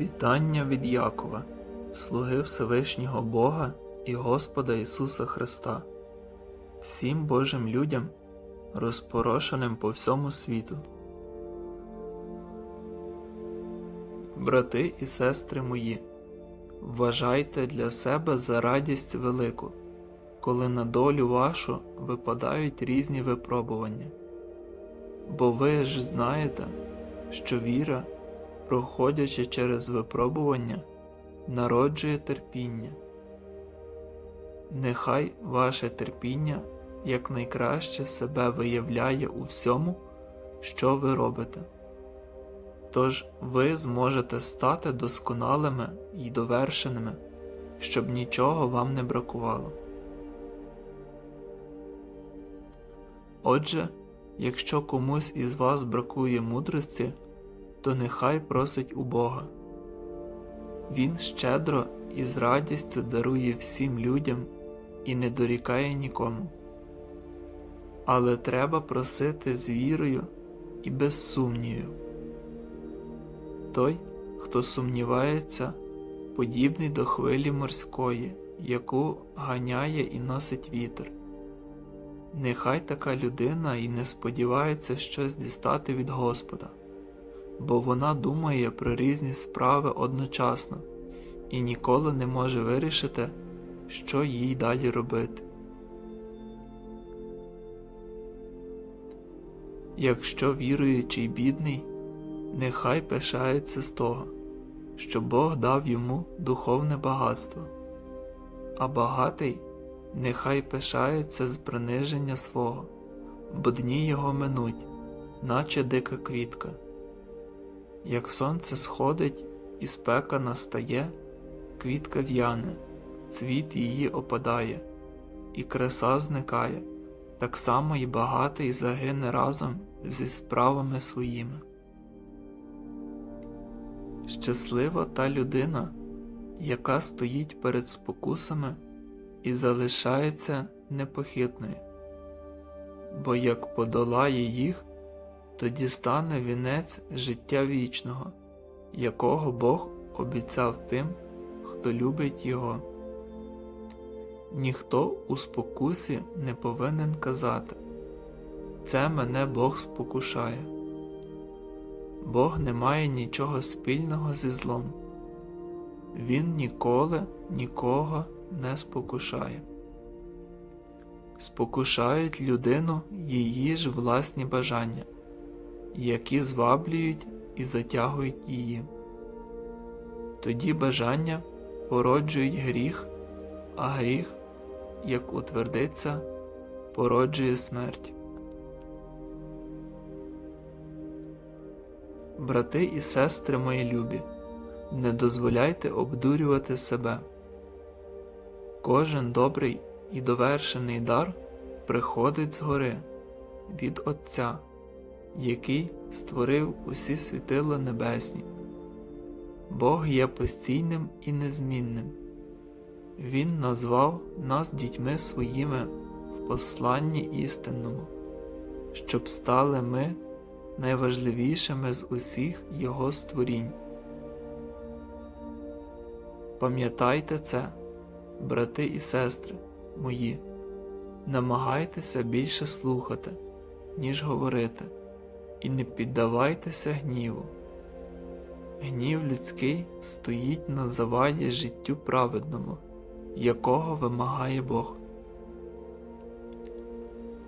Вітання від Якова, слуги Всевишнього Бога і Господа Ісуса Христа, всім Божим людям, розпорошеним по всьому світу. Брати і сестри мої, вважайте для себе за радість велику, коли на долю вашу випадають різні випробування. Бо ви ж знаєте, що віра, проходячи через випробування, народжує терпіння. Нехай ваше терпіння якнайкраще себе виявляє у всьому, що ви робите. Тож ви зможете стати досконалими і довершеними, щоб нічого вам не бракувало. Отже, якщо комусь із вас бракує мудрості, то нехай просить у Бога. Він щедро і з радістю дарує всім людям і не дорікає нікому. Але треба просити з вірою і без сумнівів. Той, хто сумнівається, подібний до хвилі морської, яку ганяє і носить вітер. Нехай така людина і не сподівається щось дістати від Господа, бо вона думає про різні справи одночасно і ніколи не може вирішити, що їй далі робити. Якщо віруючий бідний, нехай пишається з того, що Бог дав йому духовне багатство, а багатий нехай пишається з приниження свого, бо дні його минуть, наче дика квітка. Як сонце сходить і спека настає, квітка в'яне, цвіт її опадає, і краса зникає, так само і багатий загине разом зі справами своїми. Щаслива та людина, яка стоїть перед спокусами і залишається непохитною, бо як подолає їх, тоді стане вінець життя вічного, якого Бог обіцяв тим, хто любить Його. Ніхто у спокусі не повинен казати Це мене Бог спокушає. Бог не має нічого спільного зі злом. Він ніколи нікого не спокушає. Спокушають людину її ж власні бажання, які зваблюють і затягують її. Тоді бажання породжують гріх, а гріх, як утвердиться, породжує смерть. Брати і сестри мої любі, не дозволяйте обдурювати себе. Кожен добрий і довершений дар приходить згори від Отця, який створив усі світила небесні. Бог є постійним і незмінним. Він назвав нас дітьми своїми в посланні істинному, щоб стали ми найважливішими з усіх Його створінь. Пам'ятайте це, брати і сестри мої, намагайтеся більше слухати, ніж говорити, і не піддавайтеся гніву. Гнів людський стоїть на заваді життю праведному, якого вимагає Бог.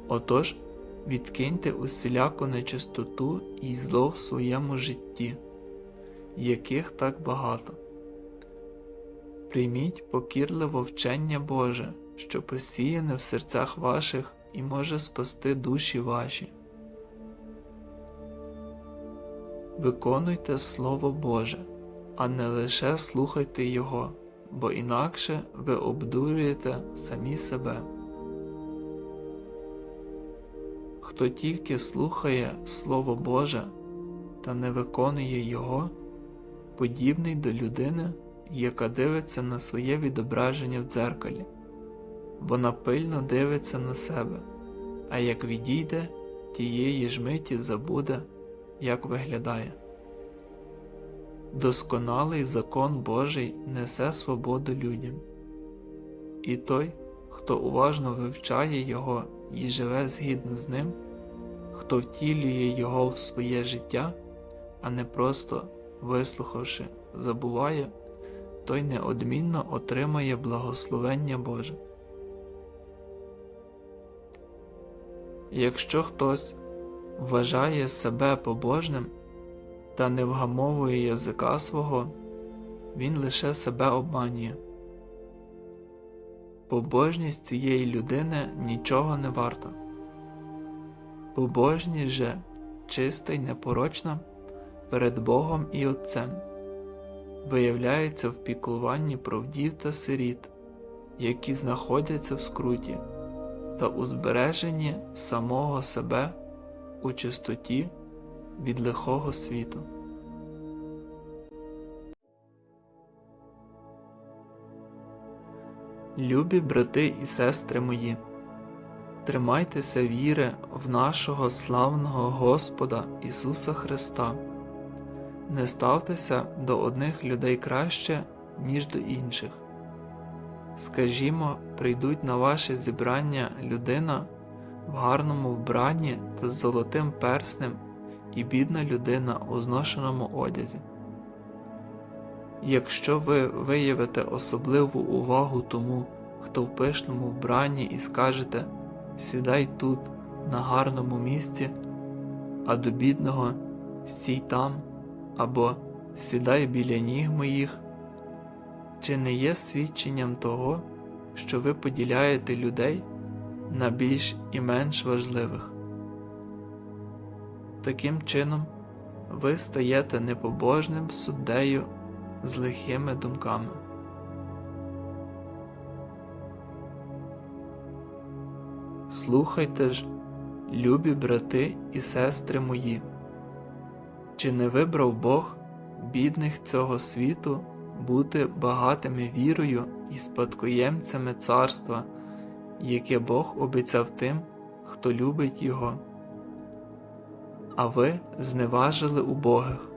Отож, відкиньте усіляку нечистоту і зло в своєму житті, яких так багато. Прийміть покірливо вчення Боже, що посіяне в серцях ваших і може спасти душі ваші. Виконуйте Слово Боже, а не лише слухайте Його, бо інакше ви обдурюєте самі себе. Хто тільки слухає Слово Боже та не виконує Його, подібний до людини, яка дивиться на своє відображення в дзеркалі. Вона пильно дивиться на себе, а як відійде, тієї ж миті забуде, як виглядає. досконалий закон Божий несе свободу людям. І той, хто уважно вивчає його і живе згідно з ним, хто втілює його в своє життя, а не просто вислухавши, забуває, той неодмінно отримає благословення Боже. Якщо хтось вважає себе побожним та не вгамовує язика свого, він лише себе обманює. Побожність цієї людини нічого не варта. Побожність же чиста й непорочна перед Богом і Отцем виявляється в піклуванні про вдів та сиріт, які знаходяться в скруті, та у збереженні самого себе у чистоті від лихого світу. Любі брати і сестри мої, тримайтеся віри в нашого славного Господа Ісуса Христа, не ставтеся до одних людей краще, ніж до інших. Скажімо, прийдуть на ваше зібрання людина в гарному вбранні та з золотим перснем і бідна людина у зношеному одязі. Якщо ви виявите особливу увагу тому, хто в пишному вбранні і скажете сідай тут, на гарному місці, а до бідного стій там, або сідай біля ніг моїх, чи не є свідченням того, що ви поділяєте людей на більш і менш важливих? Таким чином, ви стаєте непобожним суддею з лихими думками. Слухайте ж, любі брати і сестри мої, чи не вибрав Бог бідних цього світу бути багатими вірою і спадкоємцями царства, яке Бог обіцяв тим, хто любить Його? А ви зневажили убогих.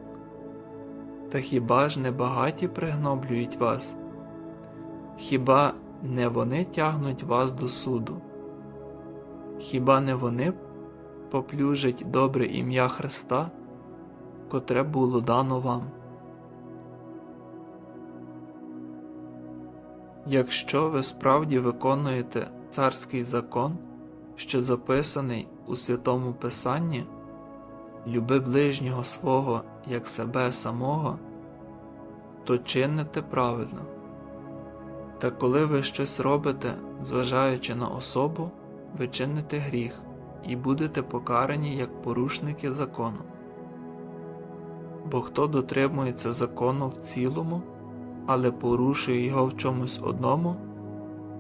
Та хіба ж не багаті пригноблюють вас? Хіба не вони тягнуть вас до суду? Хіба не вони поплюжать добре ім'я Христа, котре було дано вам? Якщо ви справді виконуєте царський закон, що записаний у Святому Писанні, люби ближнього свого як себе самого, то чините правильно. Та коли ви щось робите, зважаючи на особу, ви чините гріх і будете покарані як порушники закону. Бо хто дотримується закону в цілому, але порушує його в чомусь одному,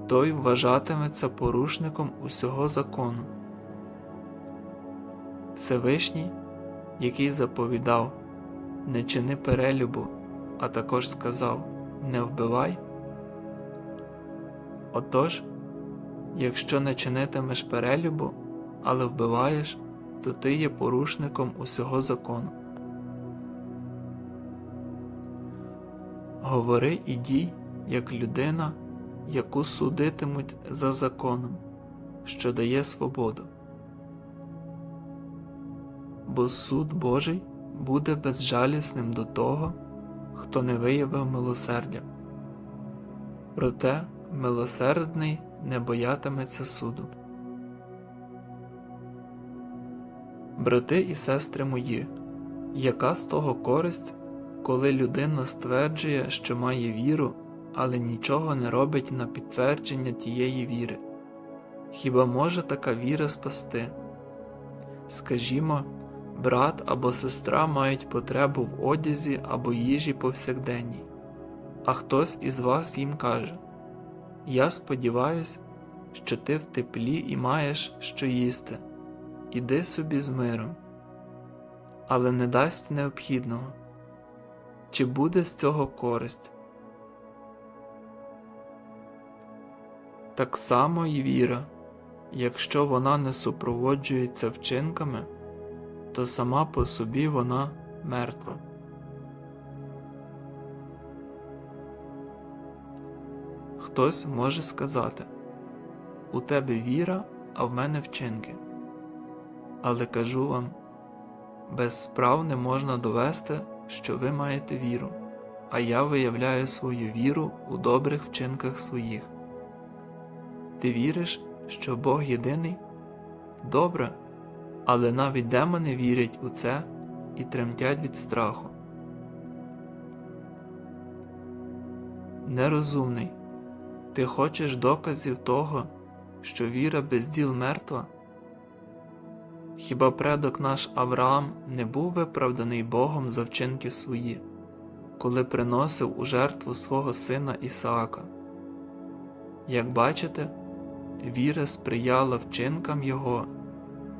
той вважатиметься порушником усього закону. Всевишній, який заповідав не чини перелюбу, а також сказав не вбивай. Отож, якщо не чинитимеш перелюбу, але вбиваєш, то ти є порушником усього закону. Говори і дій, як людина, яку судитимуть за законом, що дає свободу. Бо суд Божий буде безжалісним до того, хто не виявив милосердя. Проте милосердний не боятиметься суду. Брати і сестри мої, яка з того користь, коли людина стверджує, що має віру, але нічого не робить на підтвердження тієї віри? Хіба може така віра спасти? Скажімо, брат або сестра мають потребу в одязі або їжі повсякденній, а хтось із вас їм каже Я сподіваюся, що ти в теплі і маєш що їсти, іди собі з миром, але не дасть необхідного. Чи буде з цього користь? Так само і віра, якщо вона не супроводжується вчинками, то сама по собі вона мертва. Хтось може сказати у тебе віра, а в мене вчинки. Але кажу вам, без справ не можна довести, що ви маєте віру, а я виявляю свою віру у добрих вчинках своїх. Ти віриш, що Бог єдиний? Добре, але навіть демони вірять у це і тремтять від страху. Нерозумний, ти хочеш доказів того, що віра без діл мертва? Хіба предок наш Авраам не був виправданий Богом за вчинки свої, коли приносив у жертву свого сина Ісаака? Як бачите, віра сприяла вчинкам Його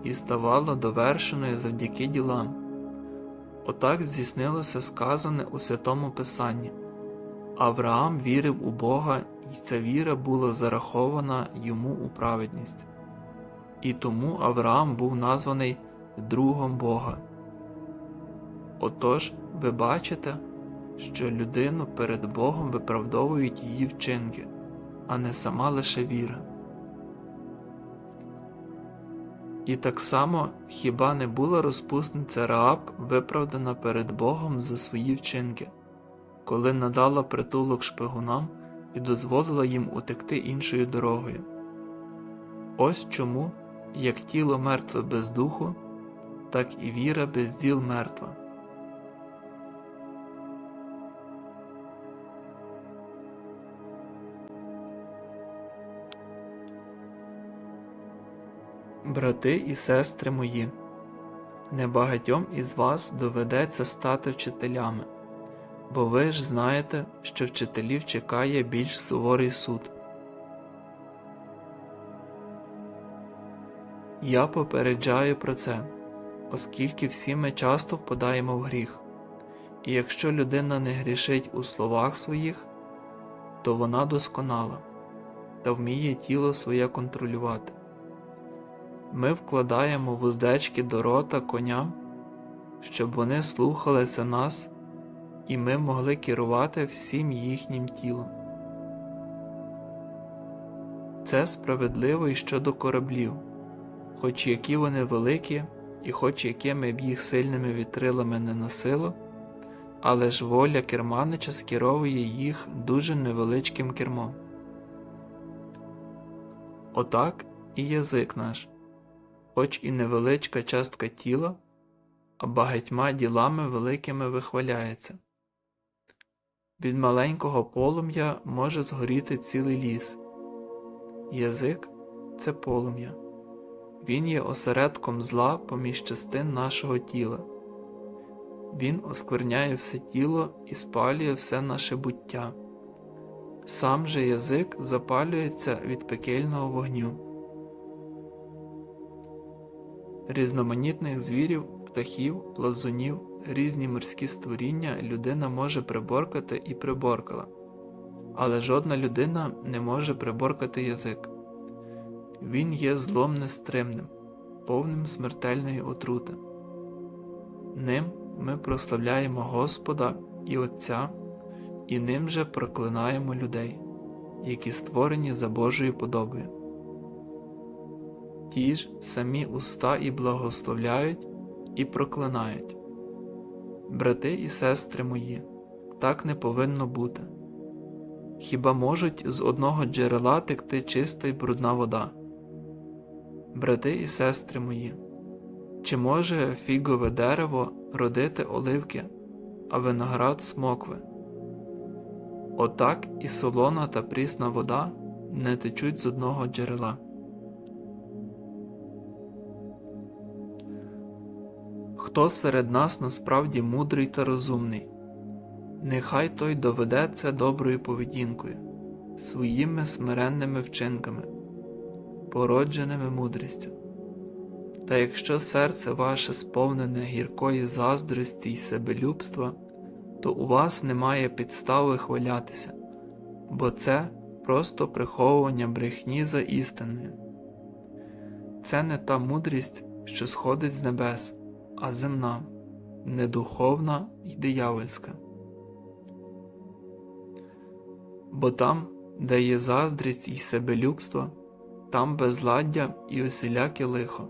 і ставала довершеною завдяки ділам. Отак здійснилося сказане у Святому Писанні. Авраам вірив у Бога, і ця віра була зарахована йому у праведність. І тому Авраам був названий другом Бога. Отож, ви бачите, що людину перед Богом виправдовують її вчинки, а не сама лише віра. І так само хіба не була розпусниця Рааб виправдана перед Богом за свої вчинки, коли надала притулок шпигунам і дозволила їм утекти іншою дорогою. Ось чому, як тіло мертве без духу, так і віра без діл мертва. Брати і сестри мої, небагатьом із вас доведеться стати вчителями, бо ви ж знаєте, що вчителів чекає більш суворий суд. Я попереджаю про це, оскільки всі ми часто впадаємо в гріх, і якщо людина не грішить у словах своїх, то вона досконала та вміє тіло своє контролювати. Ми вкладаємо вуздечки до рота коням, щоб вони слухалися нас, і ми могли керувати всім їхнім тілом. Це справедливо і щодо кораблів, хоч які вони великі, і хоч якими б їх сильними вітрилами не носило, але ж воля керманича скеровує їх дуже невеличким кермом. Отак і язик наш хоч і невеличка частка тіла, а багатьма ділами великими вихваляється. Від маленького полум'я може згоріти цілий ліс. Язик це полум'я, він є осередком зла поміж частин нашого тіла. Він оскверняє все тіло і спалює все наше буття. Сам же язик запалюється від пекельного вогню. Різноманітних звірів, птахів, лазунів, різні морські створіння людина може приборкати і приборкала, але жодна людина не може приборкати язик. Він є злом нестримним, повним смертельної отрути. Ним ми прославляємо Господа і Отця, і ним же проклинаємо людей, які створені за Божою подобою ті ж самі уста і благословляють, і проклинають. Брати і сестри мої, так не повинно бути. Хіба можуть з одного джерела текти чиста й брудна вода? Брати і сестри мої, чи може фігове дерево родити оливки, а виноград смокви? Отак і солона та прісна вода не течуть з одного джерела. Хто серед нас насправді мудрий та розумний, нехай той доведе це доброю поведінкою, своїми смиренними вчинками, породженими мудрістю. Та якщо серце ваше сповнене гіркої заздрості й себелюбства, то у вас немає підстави хвалятися, бо це просто приховування брехні за істиною. Це не та мудрість, що сходить з небес а земна, недуховна і диявольська. Бо там, де є заздрість і себелюбство, там безладдя і усіляке лихо,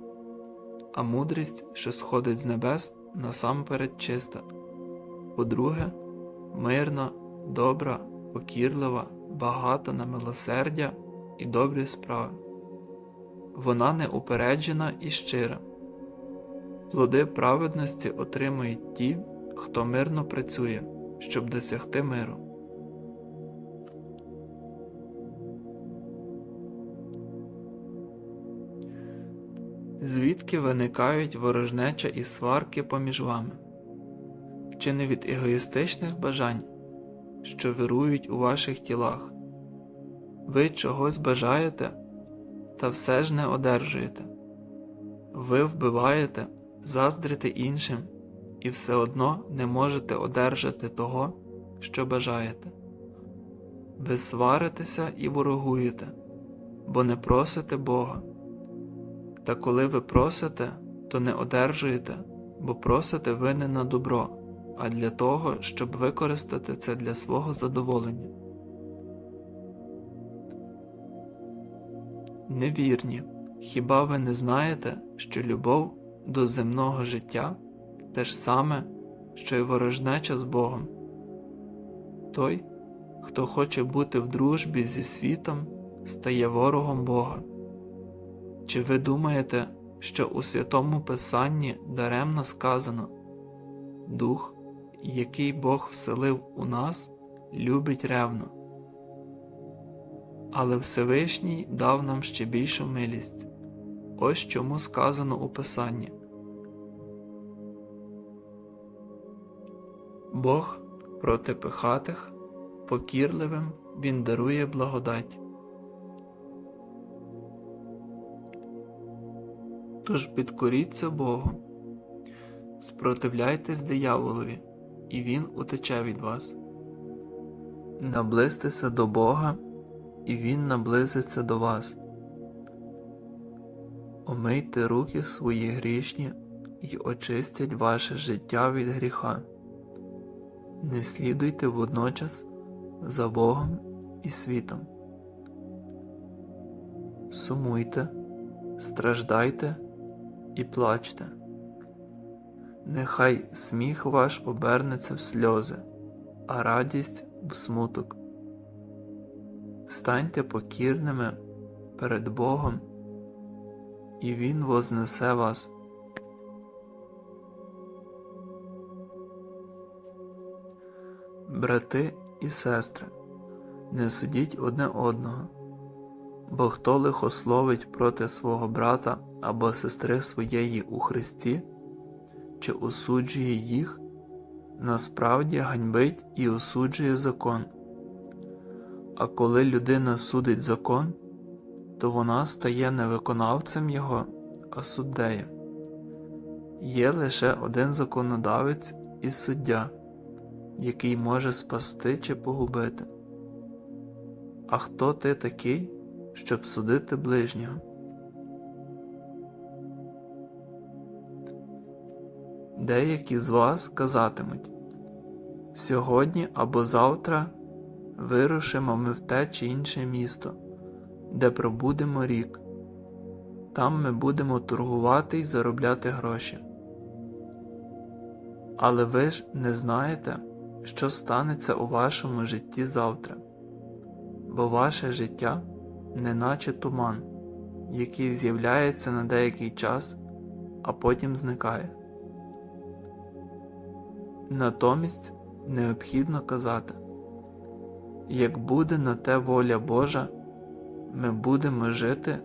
а мудрість, що сходить з небес, насамперед чиста. По-друге, мирна, добра, покірлива, багата на милосердя і добрі справи. Вона неупереджена і щира. Плоди праведності отримують ті, хто мирно працює, щоб досягти миру. Звідки виникають ворожнеча і сварки поміж вами? Чи не від егоїстичних бажань, що вирують у ваших тілах? Ви чогось бажаєте, та все ж не одержуєте. Ви вбиваєте, заздрите іншим, і все одно не можете одержати того, що бажаєте. Ви сваритеся і ворогуєте, бо не просите Бога. Та коли ви просите, то не одержуєте, бо просите ви не на добро, а для того, щоб використати це для свого задоволення. Невірні, хіба ви не знаєте, що любов до земного життя те ж саме, що й ворожнеча з Богом? Той, хто хоче бути в дружбі зі світом, стає ворогом Бога. Чи ви думаєте, що у святому Писанні даремно сказано Дух, який Бог вселив у нас, любить ревно? Але Всевишній дав нам ще більшу милість. Ось чому сказано у Писанні. Бог проти пихатих, покірливим Він дарує благодать. Тож підкоріться Богу, спротивляйтесь дияволові, і він утече від вас. Наблизьтеся до Бога, і Він наблизиться до вас. Омийте руки свої грішні і очистять ваше життя від гріха. Не слідуйте водночас за Богом і світом. Сумуйте, страждайте і плачте. Нехай сміх ваш обернеться в сльози, а радість в смуток. Станьте покірними перед Богом, і Він вознесе вас. Брати і сестри, не судіть одне одного, бо хто лихословить проти свого брата або сестри своєї у Христі, чи осуджує їх, насправді ганьбить і осуджує закон. А коли людина судить закон, то вона стає не виконавцем його, а суддею. Є лише один законодавець і суддя, який може спасти чи погубити. А хто ти такий, щоб судити ближнього? Деякі з вас казатимуть сьогодні або завтра вирушимо ми в те чи інше місто, де пробудемо рік. Там ми будемо торгувати і заробляти гроші. Але ви ж не знаєте, що станеться у вашому житті завтра, бо ваше життя неначе туман, який з'являється на деякий час, а потім зникає. Натомість необхідно казати, як буде на те воля Божа, ми будемо жити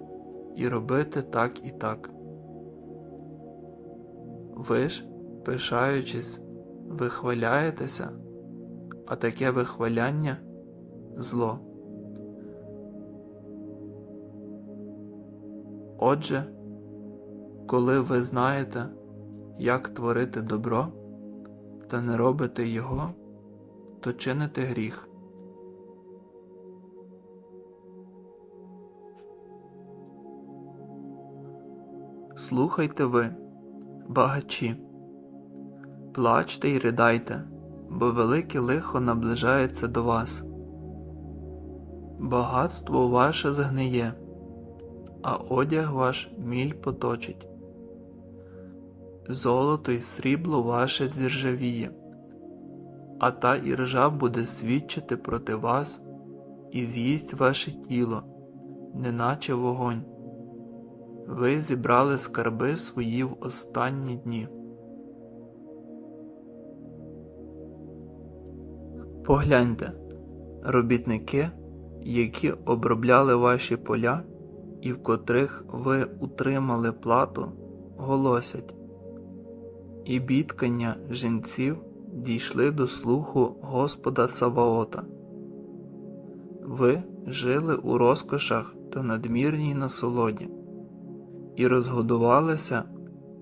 і робити так і так. Ви ж, пишаючись, вихваляєтеся, а таке вихваляння зло. Отже, коли ви знаєте, як творити добро, та не робите його, то чините гріх. Слухайте ви, багачі, плачте й ридайте, бо велике лихо наближається до вас. багатство ваше згниє, а одяг ваш міль поточить. Золото й срібло ваше зіржавіє, а та іржа буде свідчити проти вас і з'їсть ваше тіло, неначе вогонь. Ви зібрали скарби свої в останні дні. Погляньте, робітники, які обробляли ваші поля і в котрих ви утримали плату, голосять, і бідкання жінців дійшли до слуху Господа Саваота. Ви жили у розкошах та надмірній насолоді і розгодувалися,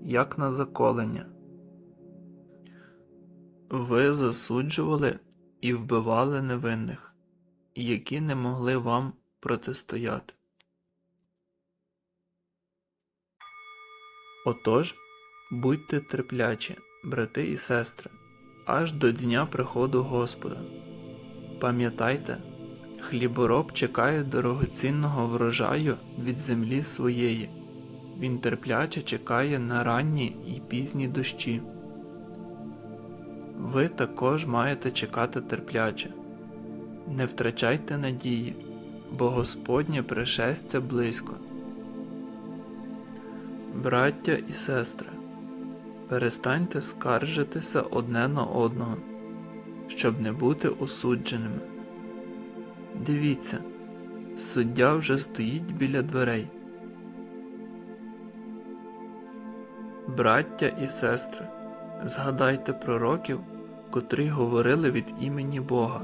як на заколення. Ви засуджували і вбивали невинних, які не могли вам протистояти. Отож, будьте терплячі, брати і сестри, аж до дня приходу Господа. Пам'ятайте, хлібороб чекає дорогоцінного врожаю від землі своєї, він терпляче чекає на ранні і пізні дощі. Ви також маєте чекати терпляче. Не втрачайте надії, бо Господнє пришестя близько. Браття і сестри, перестаньте скаржитися одне на одного, щоб не бути осудженими. Дивіться, суддя вже стоїть біля дверей. Браття і сестри, згадайте пророків, котрі говорили від імені Бога,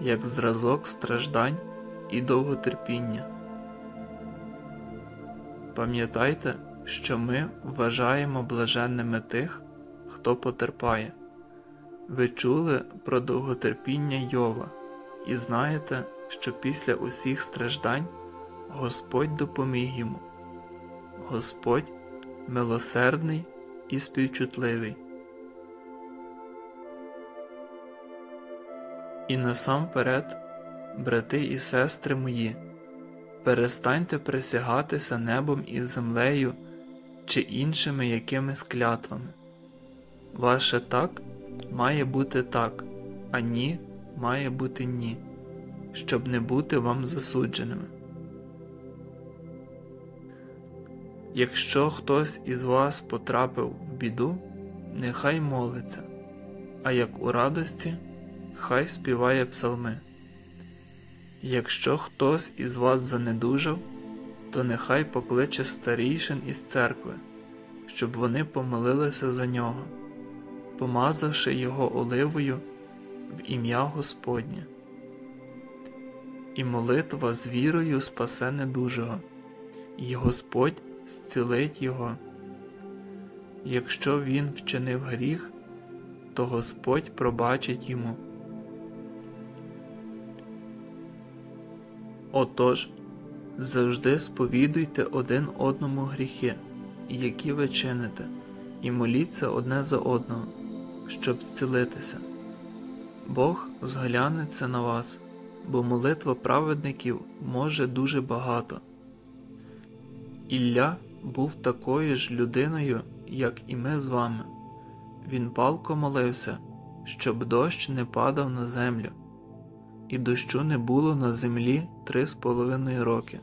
як зразок страждань і довготерпіння. Пам'ятайте, що ми вважаємо блаженними тих, хто потерпає. Ви чули про довготерпіння Йова і знаєте, що після усіх страждань Господь допоміг йому. Господь милосердний і співчутливий. І насамперед, брати і сестри мої, перестаньте присягатися небом і землею чи іншими якимись клятвами. Ваше так має бути так, а ні має бути ні, щоб не бути вам засудженими. Якщо хтось із вас потрапив в біду, нехай молиться, а як у радості, хай співає псалми. Якщо хтось із вас занедужав, то нехай покличе старійшин із церкви, щоб вони помолилися за нього, помазавши його оливою в ім'я Господнє. І молитва з вірою спасе недужого, і Господь зцілить його. Якщо він вчинив гріх, то Господь пробачить йому. Отож, завжди сповідуйте один одному гріхи, які ви чините, і моліться одне за одного, щоб зцілитися. Бог зглянеться на вас, бо молитва праведників може дуже багато. Ілля був такою ж людиною, як і ми з вами. Він палко молився, щоб дощ не падав на землю, і дощу не було на землі три з половиною роки.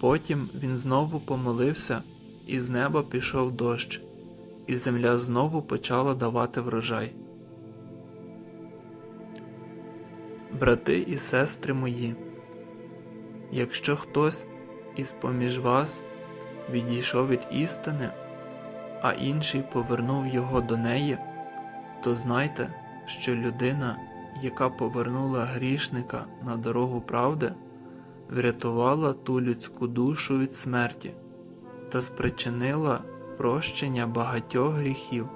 Потім він знову помолився, і з неба пішов дощ, і земля знову почала давати врожай. Брати і сестри мої, якщо хтось із поміж вас відійшов від істини, а інший повернув його до неї, то знайте, що людина, яка повернула грішника на дорогу правди, врятувала ту людську душу від смерті та спричинила прощення багатьох гріхів.